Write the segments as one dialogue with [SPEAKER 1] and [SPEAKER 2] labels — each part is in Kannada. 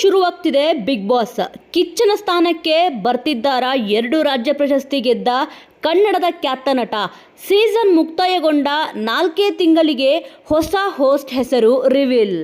[SPEAKER 1] ಶುರುವಾಗ್ತಿದೆ ಬಿಗ್ ಬಾಸ್ ಕಿಚ್ಚನ ಸ್ಥಾನಕ್ಕೆ ಬರ್ತಿದ್ದಾರ ಎರಡು ರಾಜ್ಯ ಪ್ರಶಸ್ತಿ ಗೆದ್ದ ಕನ್ನಡದ ಖ್ಯಾತ ನಟ. ಸೀಸನ್ ಮುಕ್ತಾಯಗೊಂಡ ನಾಲ್ಕೇ ತಿಂಗಳಿಗೆ ಹೊಸ ಹೋಸ್ಟ್ ಹೆಸರು ರಿವೀಲ್.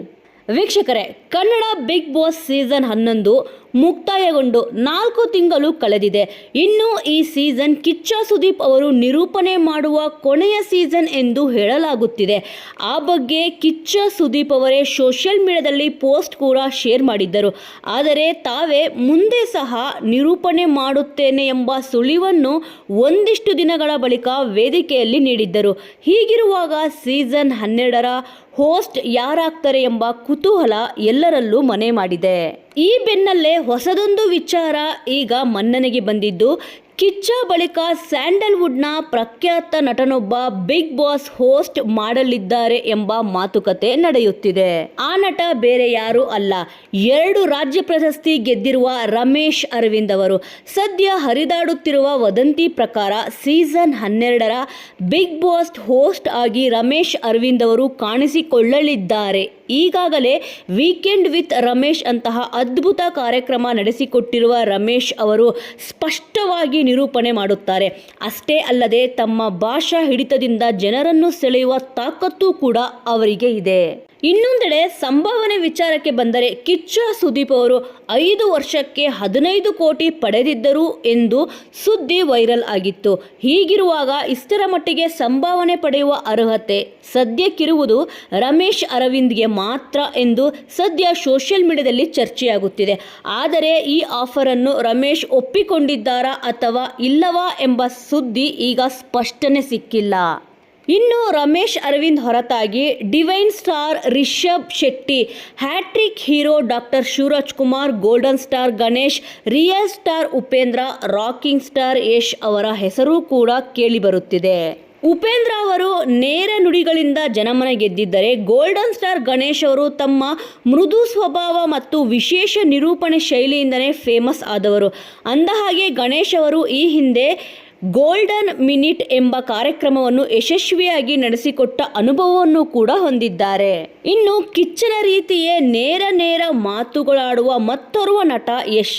[SPEAKER 1] ವೀಕ್ಷಕರೇ, ಕನ್ನಡ ಬಿಗ್ ಬಾಸ್ ಸೀಸನ್ ಹನ್ನೊಂದು ಮುಕ್ತಾಯಗೊಂಡು ನಾಲ್ಕು ತಿಂಗಳು ಕಳೆದಿದೆ. ಇನ್ನು ಈ ಸೀಸನ್ ಕಿಚ್ಚ ಸುದೀಪ್ ಅವರು ನಿರೂಪಣೆ ಮಾಡುವ ಕೊನೆಯ ಸೀಸನ್ ಎಂದು ಹೇಳಲಾಗುತ್ತಿದೆ. ಆ ಬಗ್ಗೆ ಕಿಚ್ಚ ಸುದೀಪ್ ಅವರೇ ಸೋಷಿಯಲ್ ಮೀಡಿಯಾದಲ್ಲಿ ಪೋಸ್ಟ್ ಕೂಡ ಶೇರ್ ಮಾಡಿದ್ದರು. ಆದರೆ ತಾವೇ ಮುಂದೆ ಸಹ ನಿರೂಪಣೆ ಮಾಡುತ್ತೇನೆ ಎಂಬ ಸುಳಿವನ್ನು ಒಂದಿಷ್ಟು ದಿನಗಳ ಬಳಿಕ ವೇದಿಕೆಯಲ್ಲಿ ನೀಡಿದ್ದರು. ಹೀಗಿರುವಾಗ ಸೀಸನ್ ಹನ್ನೆರಡರ ಹೋಸ್ಟ್ ಯಾರಾಗ್ತಾರೆ ಎಂಬ ಕುತೂಹಲ ಎಲ್ಲರಲ್ಲೂ ಮನೆ ಮಾಡಿದೆ. ಈ ಬೆನ್ನಲ್ಲೇ ಹೊಸದೊಂದು ವಿಚಾರ ಈಗ ಮನ್ನನೆಗೆ ಬಂದಿದ್ದು. ಕಿಚ್ಚ ಬಳಿಕ ಸ್ಯಾಂಡಲ್ವುಡ್ನ ಪ್ರಖ್ಯಾತ ನಟನೊಬ್ಬ ಬಿಗ್ ಬಾಸ್ ಹೋಸ್ಟ್ ಮಾಡಲಿದ್ದಾರೆ ಎಂಬ ಮಾತುಕತೆ ನಡೆಯುತ್ತಿದೆ. ಆ ನಟ ಬೇರೆ ಯಾರೂ ಅಲ್ಲ. ಎರಡು ರಾಜ್ಯ ಪ್ರಶಸ್ತಿ ಗೆದ್ದಿರುವ ರಮೇಶ್ ಅರವಿಂದ್ ಅವರು. ಸದ್ಯ ಹರಿದಾಡುತ್ತಿರುವ ವದಂತಿ ಪ್ರಕಾರ ಸೀಸನ್ ಹನ್ನೆರಡರ ಬಿಗ್ ಬಾಸ್ ಹೋಸ್ಟ್ ಆಗಿ ರಮೇಶ್ ಅರವಿಂದ್ ಅವರು ಕಾಣಿಸಿಕೊಳ್ಳಲಿದ್ದಾರೆ. ಈಗಾಗಲೇ ವೀಕೆಂಡ್ ವಿತ್ ರಮೇಶ್ ಅಂತಹ ಅದ್ಭುತ ಕಾರ್ಯಕ್ರಮ ನಡೆಸಿಕೊಟ್ಟಿರುವ ರಮೇಶ್ ಅವರು ಸ್ಪಷ್ಟವಾಗಿ ನಿರೂಪಣೆ ಮಾಡುತ್ತಾರೆ. ಅಷ್ಟೇ ಅಲ್ಲದೆ ತಮ್ಮ ಭಾಷಾ ಹಿಡಿತದಿಂದ ಜನರನ್ನು ಸೆಳೆಯುವ ತಾಕತ್ತು ಕೂಡ ಅವರಿಗೆ ಇದೆ. ಇನ್ನೊಂದೆಡೆ ಸಂಭಾವನೆ ವಿಚಾರಕ್ಕೆ ಬಂದರೆ ಕಿಚ್ಚ ಸುದೀಪ್ ಅವರು ಐದು ವರ್ಷಕ್ಕೆ ಹದಿನೈದು ಕೋಟಿ ಪಡೆದಿದ್ದರು ಎಂದು ಸುದ್ದಿ ವೈರಲ್ ಆಗಿತ್ತು. ಹೀಗಿರುವಾಗ ಇಷ್ಟರ ಮಟ್ಟಿಗೆ ಸಂಭಾವನೆ ಪಡೆಯುವ ಅರ್ಹತೆ ಸದ್ಯಕ್ಕಿರುವುದು ರಮೇಶ್ ಅರವಿಂದ್ಗೆ ಮಾತ್ರ ಎಂದು ಸದ್ಯ ಸೋಷಿಯಲ್ ಮೀಡಿಯಾದಲ್ಲಿ ಚರ್ಚೆಯಾಗುತ್ತಿದೆ. ಆದರೆ ಈ ಆಫರನ್ನು ರಮೇಶ್ ಒಪ್ಪಿಕೊಂಡಿದ್ದಾರಾ ಅಥವಾ ಇಲ್ಲವಾ ಎಂಬ ಸುದ್ದಿ ಈಗ ಸ್ಪಷ್ಟನೆ ಸಿಕ್ಕಿಲ್ಲ. ಇನ್ನು ರಮೇಶ್ ಅರವಿಂದ್ ಹೊರತಾಗಿ divine star Rishab Shetty, hattrick hero doctor Shivaraj Kumar, golden star Ganesh, real star Upendra, rocking star Yash ಅವರ ಹೆಸರು ಕೂಡ ಕೇಳಿಬರುತ್ತಿದೆ ಉಪೇಂದ್ರ ಅವರು ನೇರ ನುಡಿಗಳಿಂದ ಜನಮನ ಗೆದ್ದಿದ್ದರೆ ಗೋಲ್ಡನ್ ಸ್ಟಾರ್ ಗಣೇಶ್ ಅವರು ತಮ್ಮ ಮೃದು ಸ್ವಭಾವ ಮತ್ತು ವಿಶೇಷ ನಿರೂಪಣೆ ಶೈಲಿಯಿಂದಲೇ ಫೇಮಸ್ ಆದವರು. ಅಂದಹಾಗೆ ಗಣೇಶ್ ಅವರು ಈ ಹಿಂದೆ ಗೋಲ್ಡನ್ ಮಿನಿಟ್ ಎಂಬ ಕಾರ್ಯಕ್ರಮವನ್ನು ಯಶಸ್ವಿಯಾಗಿ ನಡೆಸಿಕೊಟ್ಟ ಅನುಭವವನ್ನು ಕೂಡ ಹೊಂದಿದ್ದಾರೆ. ಇನ್ನು ಕಿಚ್ಚನ ರೀತಿಯೇ ನೇರ ನೇರ ಮಾತುಗಳಾಡುವ ಮತ್ತೋರ್ವ ನಟ ಯಶ್.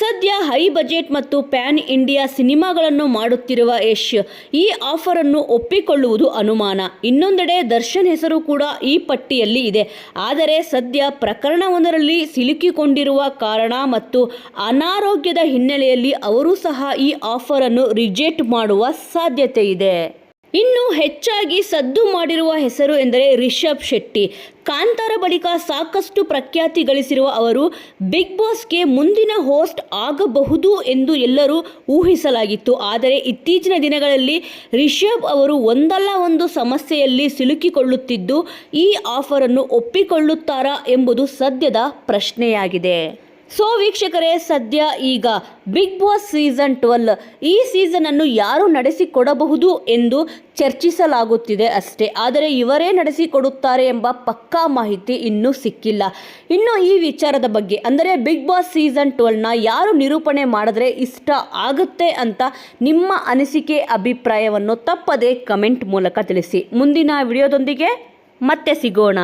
[SPEAKER 1] ಸದ್ಯ ಹೈ ಬಜೆಟ್ ಮತ್ತು ಪ್ಯಾನ್ ಇಂಡಿಯಾ ಸಿನಿಮಾಗಳನ್ನು ಮಾಡುತ್ತಿರುವ ಯಶ್. ಈ ಆಫರ್ ಅನ್ನು ಒಪ್ಪಿಕೊಳ್ಳುವುದು ಅನುಮಾನ. ಇನ್ನೊಂದೆಡೆ ದರ್ಶನ್ ಹೆಸರು ಕೂಡ ಈ ಪಟ್ಟಿಯಲ್ಲಿ ಇದೆ. ಆದರೆ ಸದ್ಯ ಪ್ರಕರಣವೊಂದರಲ್ಲಿ ಸಿಲುಕಿಕೊಂಡಿರುವ ಕಾರಣ ಮತ್ತು ಅನಾರೋಗ್ಯದ ಹಿನ್ನೆಲೆಯಲ್ಲಿ ಅವರು ಸಹ ಈ ಆಫರ್ ಅನ್ನು ಮಾಡುವ ಸಾಧ್ಯತೆ ಇದೆ. ಇನ್ನು ಹೆಚ್ಚಾಗಿ ಸದ್ದು ಮಾಡಿರುವ ಹೆಸರು ಎಂದರೆ ರಿಷಬ್ ಶೆಟ್ಟಿ. ಕಾಂತಾರ ಬಳಿಕ ಸಾಕಷ್ಟು ಪ್ರಖ್ಯಾತಿ ಗಳಿಸಿರುವ ಅವರು ಬಿಗ್ ಬಾಸ್ಗೆ ಮುಂದಿನ ಹೋಸ್ಟ್ ಆಗಬಹುದು ಎಂದು ಎಲ್ಲರೂ ಊಹಿಸಲಾಗಿತ್ತು. ಆದರೆ ಇತ್ತೀಚಿನ ದಿನಗಳಲ್ಲಿ ರಿಷಬ್ ಅವರು ಒಂದಲ್ಲ ಒಂದು ಸಮಸ್ಯೆಯಲ್ಲಿ ಸಿಲುಕಿಕೊಳ್ಳುತ್ತಿದ್ದು ಈ ಆಫರನ್ನು ಒಪ್ಪಿಕೊಳ್ಳುತ್ತಾರಾ ಎಂಬುದು ಸದ್ಯದ ಪ್ರಶ್ನೆಯಾಗಿದೆ. ಸೊ ವೀಕ್ಷಕರೇ, ಸದ್ಯ ಈಗ ಬಿಗ್ ಬಾಸ್ ಸೀಸನ್ ಟ್ವೆಲ್ ಈ ಸೀಸನನ್ನು ಯಾರು ನಡೆಸಿಕೊಡಬಹುದು ಎಂದು ಚರ್ಚಿಸಲಾಗುತ್ತಿದೆ ಅಷ್ಟೇ. ಆದರೆ ಇವರೇ ನಡೆಸಿಕೊಡುತ್ತಾರೆ ಎಂಬ ಪಕ್ಕಾ ಮಾಹಿತಿ ಇನ್ನೂ ಸಿಕ್ಕಿಲ್ಲ. ಇನ್ನು ಈ ವಿಚಾರದ ಬಗ್ಗೆ, ಅಂದರೆ ಬಿಗ್ ಬಾಸ್ ಸೀಸನ್ ಟ್ವೆಲ್ನ ಯಾರು ನಿರೂಪಣೆ ಮಾಡಿದ್ರೆ ಇಷ್ಟ ಆಗುತ್ತೆ ಅಂತ ನಿಮ್ಮ ಅನಿಸಿಕೆ, ಅಭಿಪ್ರಾಯವನ್ನು ತಪ್ಪದೆ ಕಮೆಂಟ್ ಮೂಲಕ ತಿಳಿಸಿ. ಮುಂದಿನ ವಿಡಿಯೋದೊಂದಿಗೆ ಮತ್ತೆ ಸಿಗೋಣ.